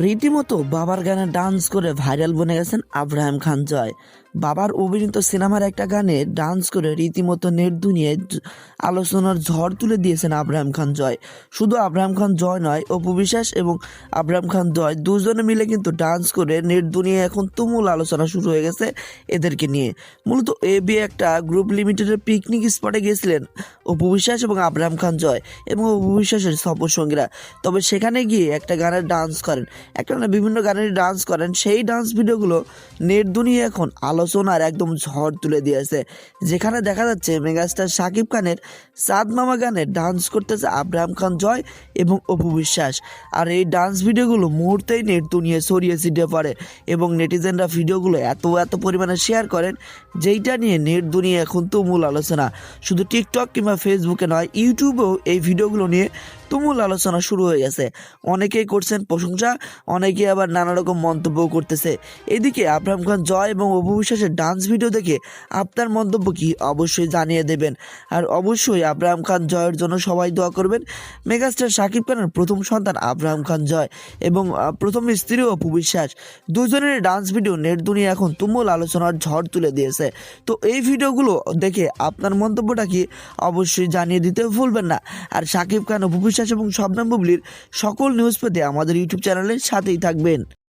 রীতিমতো বাবার গানে ডান্স করে ভাইরাল বনে গেছেন আব্রাহাম খান জয়। বাবার অভিনীত সিনেমার একটা গানে ডান্স করে রীতিমতো নেট দুনিয়ায় জ- আলোচনার ঝড় তুলে দিয়েছেন আব্রাহাম খান জয়। শুধু আব্রাহাম খান জয় নয়, অপু বিশ্বাস এবং আব্রাহাম খান জয় দুজনে মিলে কিন্তু ডান্স করে নেট দুনিয়ায় এখন তুমুল আলোচনা শুরু হয়ে গেছে এদেরকে নিয়ে। মূলত এ বি একটা গ্রুপ লিমিটেডের পিকনিক স্পটে গিয়েছিলেন অপু বিশ্বাস এবং আব্রাহাম খান জয় এবং অপু বিশ্বাসের সফর সঙ্গীরা। তবে সেখানে গিয়ে একটা গানের ডান্স করেন। একটা না বিভিন্ন গানের ডান্স করেন। সেই ডান্স ভিডিওগুলো নেট দুনিয়া এখন আলোচনার একদম ঝড় তুলে দিয়েছে। যেখানে দেখা যাচ্ছে মেগাস্টার শাকিব খানের, সাদ মামা গানে ডান্স করতেছে আব্রাহাম খান জয় এবং অপু বিশ্বাস। আর এই ডান্স ভিডিওগুলো মুহূর্তেই নেট দুনিয়ে ছড়িয়ে ছিটিয়ে পড়ে এবং নেটিজেনরা ভিডিওগুলো এত এত পরিমাণে শেয়ার করেন, যেইটা নিয়ে নেট দুনিয়া এখন তো মূল আলোচনা। শুধু টিকটক কিংবা ফেসবুকে নয় ইউটিউবেও এই ভিডিওগুলো নিয়ে তুমুল আলোচনা শুরু হয়ে গেছে। অনেকেই করছেন প্রশংসা, অনেকেই আবার নানা রকম মন্তব্য করতেছে। এদিকে আব্রাহাম খান জয় এবং অপু বিশ্বাসের ডান্স ভিডিও দেখে আপনার মন্তব্য কি অবশ্যই জানিয়ে দেবেন। আর অবশ্যই আব্রাহাম খান জয়ের জন্য সবাই দোয়া করবেন। মেগাস্টার শাকিব খানের প্রথম সন্তান আব্রাহাম খান জয় এবং প্রথম স্ত্রী অপু বিশ্বাস। দুজনের ডান্স ভিডিও নেট দুনিয়া এখন তুমুল আলোচনার ঝড় তুলে দিয়েছে। তো এই ভিডিওগুলো দেখে আপনার মন্তব্যটা কি অবশ্যই জানিয়ে দিতে ভুলবেন না। আর শাকিব খান, অপু বিশ্বাস এবং শবনম সকল নিউজ পেতে আমাদের ইউটিউব চ্যানেলের সাথেই থাকবেন।